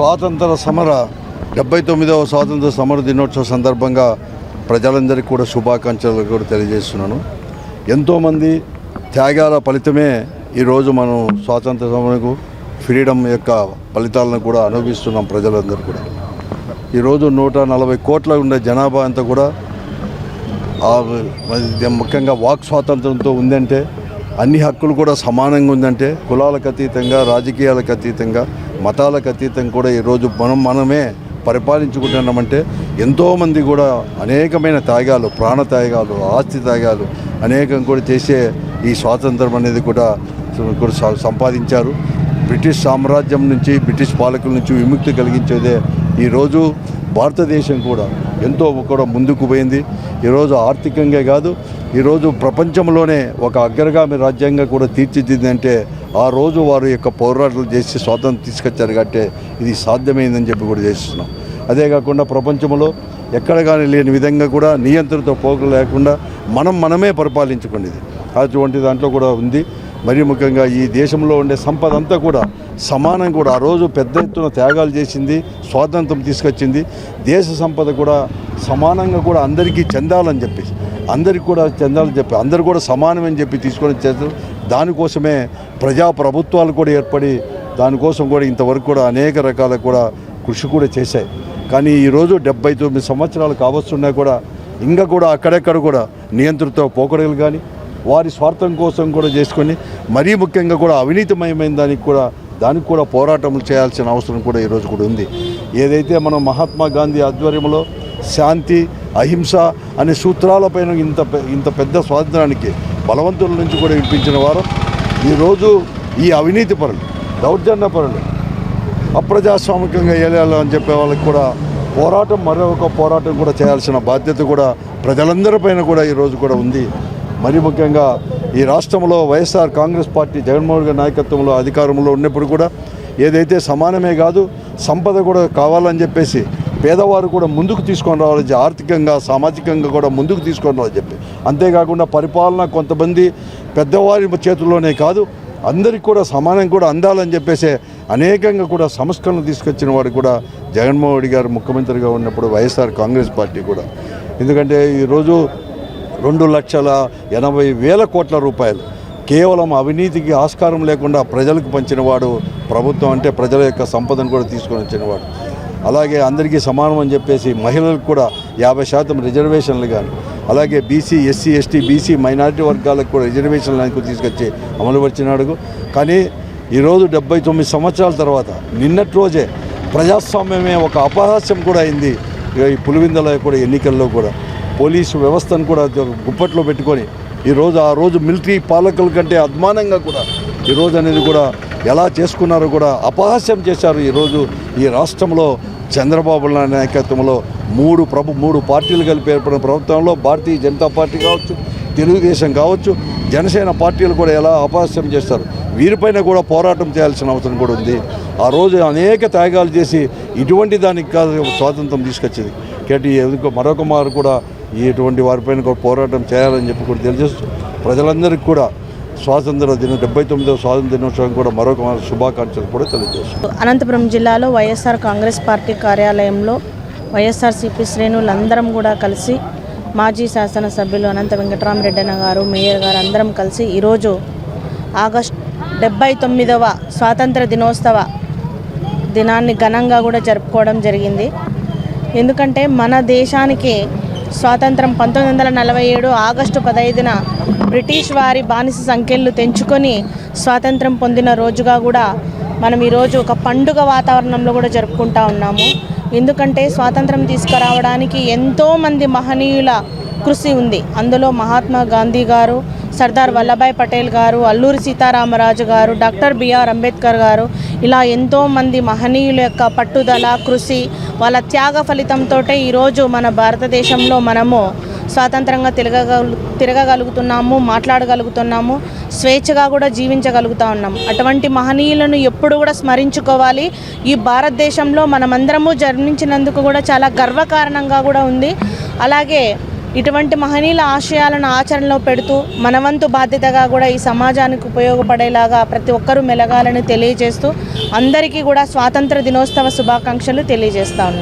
స్వాతంత్ర సమర డెబ్బై తొమ్మిదవ స్వాతంత్ర సమర దినోత్సవ సందర్భంగా ప్రజలందరికీ కూడా శుభాకాంక్షలు కూడా తెలియజేస్తున్నాను. ఎంతోమంది త్యాగాల ఫలితమే ఈరోజు మనం స్వాతంత్ర సమరకు ఫ్రీడమ్ యొక్క ఫలితాలను కూడా అనుభవిస్తున్నాం ప్రజలందరూ కూడా. ఈరోజు నూట నలభై కోట్ల ఉండే జనాభా అంతా కూడా ఆ ముఖ్యంగా వాక్ స్వాతంత్రంతో ఉందంటే అన్ని హక్కులు కూడా సమానంగా ఉందంటే కులాలకు అతీతంగా రాజకీయాలకు అతీతంగా మతాలకు అతీతం కూడా ఈరోజు మనం మనమే పరిపాలించుకుంటున్నామంటే ఎంతోమంది కూడా అనేకమైన త్యాగాలు ప్రాణ త్యాగాలు ఆస్తి త్యాగాలు అనేకం కూడా చేసే ఈ స్వాతంత్రం అనేది కూడా సంపాదించారు. బ్రిటిష్ సామ్రాజ్యం నుంచి బ్రిటిష్ పాలకుల నుంచి విముక్తి కలిగించేదే ఈరోజు భారతదేశం కూడా. ఎంతో కూడా ముందుకు పోయింది. ఈరోజు ఆర్థికంగా కాదు ఈరోజు ప్రపంచంలోనే ఒక అగ్రగామి రాజ్యంగా కూడా తీర్చిదిద్దంటే ఆ రోజు వారు యొక్క పోరాటాలు చేసి స్వాతంత్రం తీసుకొచ్చారు కాబట్టి ఇది సాధ్యమైందని చెప్పి కూడా చేస్తున్నాం. అదే కాకుండా ప్రపంచంలో ఎక్కడ కానీ లేని విధంగా కూడా నియంత్రణతో పోక లేకుండా మనం మనమే పరిపాలించుకునేది. అటువంటి దాంట్లో కూడా ఉంది. మరీ ముఖ్యంగా ఈ దేశంలో ఉండే సంపద అంతా కూడా సమానం కూడా. ఆ రోజు పెద్ద ఎత్తున త్యాగాలు చేసింది స్వాతంత్రం తీసుకొచ్చింది. దేశ సంపద కూడా సమానంగా కూడా అందరికీ చెందాలని చెప్పేసి అందరికీ కూడా చెందాలని చెప్పి అందరు కూడా సమానమని చెప్పి తీసుకొని చేస్తారు దానికోసమే ప్రజా ప్రభుత్వాలు కూడా ఏర్పడి దానికోసం కూడా ఇంతవరకు కూడా అనేక రకాల కూడా కృషి కూడా చేశాయి. కానీ ఈరోజు డెబ్బై తొమ్మిది సంవత్సరాలు కావస్తున్నా కూడా ఇంకా కూడా అక్కడెక్కడ కూడా నియంత్రిత పోకడలు కానీ వారి స్వార్థం కోసం కూడా చేసుకొని మరీ ముఖ్యంగా కూడా అవినీతిమయమైన దానికి కూడా దానికి కూడా పోరాటం చేయాల్సిన అవసరం కూడా ఈరోజు కూడా ఉంది. ఏదైతే మనం మహాత్మా గాంధీ ఆధ్వర్యంలో శాంతి అహింస అనే సూత్రాలపైన ఇంత ఇంత పెద్ద స్వాతంత్రానికి బలవంతుల నుంచి కూడా వినిపించిన వారు ఈరోజు ఈ అవినీతి పరులు దౌర్జన్య పరులు అప్రజాస్వామికంగా వెళ్ళాలని చెప్పే వాళ్ళకి కూడా పోరాటం మరొక పోరాటం కూడా చేయాల్సిన బాధ్యత కూడా ప్రజలందరిపైన కూడా ఈరోజు కూడా ఉంది. మరి ముఖ్యంగా ఈ రాష్ట్రంలో వైఎస్ఆర్ కాంగ్రెస్ పార్టీ జగన్మోహన్ గారి నాయకత్వంలో అధికారంలో ఉన్నప్పుడు కూడా ఏదైతే సమానమే కాదు సంపద కూడా కావాలని చెప్పేసి పేదవారు కూడా ముందుకు తీసుకొని రావాలని చెప్పి, ఆర్థికంగా సామాజికంగా కూడా ముందుకు తీసుకొని రావాలని చెప్పి. అంతేకాకుండా పరిపాలన కొంతమంది పెద్దవారి చేతుల్లోనే కాదు అందరికి కూడా సమానం కూడా అందాలని చెప్పేసి అనేకంగా కూడా సంస్కరణలు తీసుకొచ్చిన వాడు కూడా జగన్మోహన్ రెడ్డి గారు ముఖ్యమంత్రిగా ఉన్నప్పుడు వైఎస్ఆర్ కాంగ్రెస్ పార్టీ కూడా. ఎందుకంటే ఈరోజు రెండు లక్షల ఎనభై వేల కోట్ల రూపాయలు. కేవలం అవినీతికి ఆస్కారం లేకుండా ప్రజలకు పంచినవాడు ప్రభుత్వం అంటే ప్రజల యొక్క సంపదను కూడా తీసుకొని వచ్చినవాడు అలాగే అందరికీ సమానం అని చెప్పేసి మహిళలకు కూడా యాభై శాతం రిజర్వేషన్లు కానీ అలాగే BC SC ST BC minority వర్గాలకు కూడా రిజర్వేషన్లు అనేది తీసుకొచ్చి అమలుపరిచినాడు కానీ ఈరోజు డెబ్బై తొమ్మిది సంవత్సరాల తర్వాత నిన్నటి రోజే ప్రజాస్వామ్యమే ఒక అపహాస్యం కూడా అయింది. ఈ పులివిందల కూడా ఎన్నికల్లో కూడా. పోలీసు వ్యవస్థను కూడా గుప్పట్లో పెట్టుకొని ఈరోజు ఆ రోజు మిలిటరీ పాలకుల కంటే అద్మానంగా కూడా ఈరోజు అనేది కూడా ఎలా చేసుకున్నారో కూడా అపహాస్యం చేశారు ఈరోజు ఈ రాష్ట్రంలో చంద్రబాబు నాయుడు నాయకత్వంలో మూడు ప్రభు మూడు పార్టీలు కలిపి ఏర్పడిన ప్రభుత్వంలో భారతీయ జనతా పార్టీ కావచ్చు తెలుగుదేశం కావచ్చు జనసేన పార్టీలు కూడా ఎలా అపహాస్యం చేస్తారు వీరిపైన కూడా పోరాటం చేయాల్సిన అవసరం కూడా ఉంది. ఆ రోజు అనేక త్యాగాలు చేసి ఇటువంటి దానికి కాదు స్వాతంత్రం తీసుకొచ్చింది. కేటీ ఎదుర్కో మరొక మారు కూడా ఇటువంటి వారిపైన కూడా పోరాటం చేయాలని చెప్పి కూడా తెలియజేస్తూ ప్రజలందరికీ కూడా స్వాతంత్ర దిన డెబ్బై తొమ్మిదవ స్వాతంత్ర దినోత్సవం కూడా మరొక శుభాకాంక్షలు కూడా తెలియజేస్తాం అనంతపురం జిల్లాలో వైఎస్ఆర్ కాంగ్రెస్ పార్టీ కార్యాలయంలో వైఎస్ఆర్సీపీ శ్రేణులందరం కూడా కలిసి మాజీ శాసనసభ్యులు అనంత వెంకటరామరెడ్డన్న గారు మేయర్ గారు అందరం కలిసి ఈరోజు ఆగస్ట్ డెబ్బై తొమ్మిదవ స్వాతంత్ర దినోత్సవ దినాన్ని ఘనంగా కూడా జరుపుకోవడం జరిగింది. ఎందుకంటే మన దేశానికి స్వాతంత్రం పంతొమ్మిది వందల నలభై ఏడు ఆగస్టు పదహైదున బ్రిటిష్ వారి బానిస సంఖ్యలు తెంచుకొని స్వాతంత్రం పొందిన రోజుగా కూడా మనం ఈరోజు ఒక పండుగ వాతావరణంలో కూడా జరుపుకుంటా ఉన్నాము. ఎందుకంటే స్వాతంత్రం తీసుకురావడానికి ఎంతోమంది మహనీయుల కృషి ఉంది. అందులో మహాత్మా గాంధీ గారు సర్దార్ వల్లభాయ్ పటేల్ గారు అల్లూరి సీతారామరాజు గారు డాక్టర్ బిఆర్ అంబేద్కర్ గారు ఇలా ఎంతోమంది మహనీయుల యొక్క పట్టుదల కృషి వాళ్ళ త్యాగ ఫలితంతో ఈరోజు మన భారతదేశంలో మనము స్వాతంత్రంగా తిరగగలు తిరగగలుగుతున్నాము మాట్లాడగలుగుతున్నాము స్వేచ్ఛగా కూడా జీవించగలుగుతా ఉన్నాము అటువంటి మహనీయులను ఎప్పుడు కూడా స్మరించుకోవాలి. ఈ భారతదేశంలో మనమందరము జన్మించినందుకు కూడా చాలా గర్వకారణంగా కూడా ఉంది. అలాగే ఇటువంటి మహనీయుల ఆశయాలను ఆచరణలో పెడుతూ మనవంతు బాధ్యతగా కూడా ఈ సమాజానికి ఉపయోగపడేలాగా ప్రతి ఒక్కరూ మెలగాలని తెలియజేస్తూ అందరికీ కూడా స్వాతంత్ర దినోత్సవ శుభాకాంక్షలు తెలియజేస్తా ఉన్నాం.